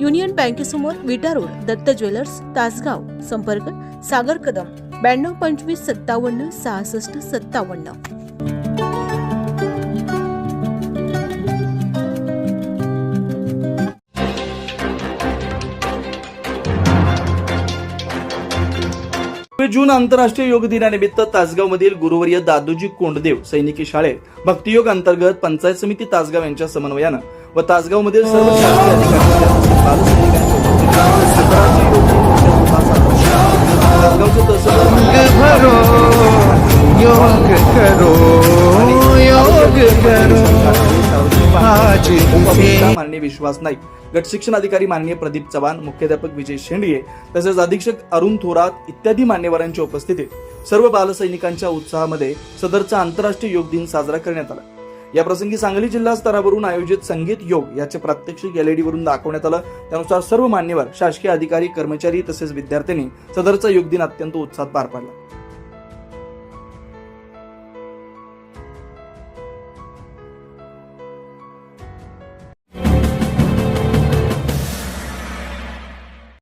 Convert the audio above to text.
Union बँकेसमोर Vita road Datta jewellers Tasgaon संपर्क सागर कदम ब्याण्णव पंचवीस सत्तावन्न सहासष्ट सत्तावन्न. जून आंतरराष्ट्रीय योग दिनानिमित्त तासगावमधील गुरुवर्य दादोजी कोंडदेव सैनिकी शाळेत भक्तियोग अंतर्गत पंचायत समिती तासगाव यांच्या समन्वयानं व तासगावमधील सर्व शासकीय अधिकाऱ्यांच्या बालसैनिकांच्या उपस्थितीत योग करो योग करो माननीय विश्वास नाईक गट शिक्षण अधिकारी माननीय प्रदीप चव्हाण मुख्याध्यापक विजय शेंडिये तसेच अधीक्षक अरुण थोरात इत्यादी मान्यवरांच्या उपस्थितीत सर्व बालसैनिकांच्या उत्साहामध्ये सदरचा आंतरराष्ट्रीय योग दिन साजरा करण्यात आला. या प्रसंगी सांगली जिल्हा स्तरावरून आयोजित संगीत योग याचे प्रात्यक्षिक एलईडीवरून दाखवण्यात आलं. त्यानुसार सर्व मान्यवर शासकीय अधिकारी कर्मचारी तसेच विद्यार्थ्यांनी सदरचा योग दिन अत्यंत उत्साहात पार पाडला.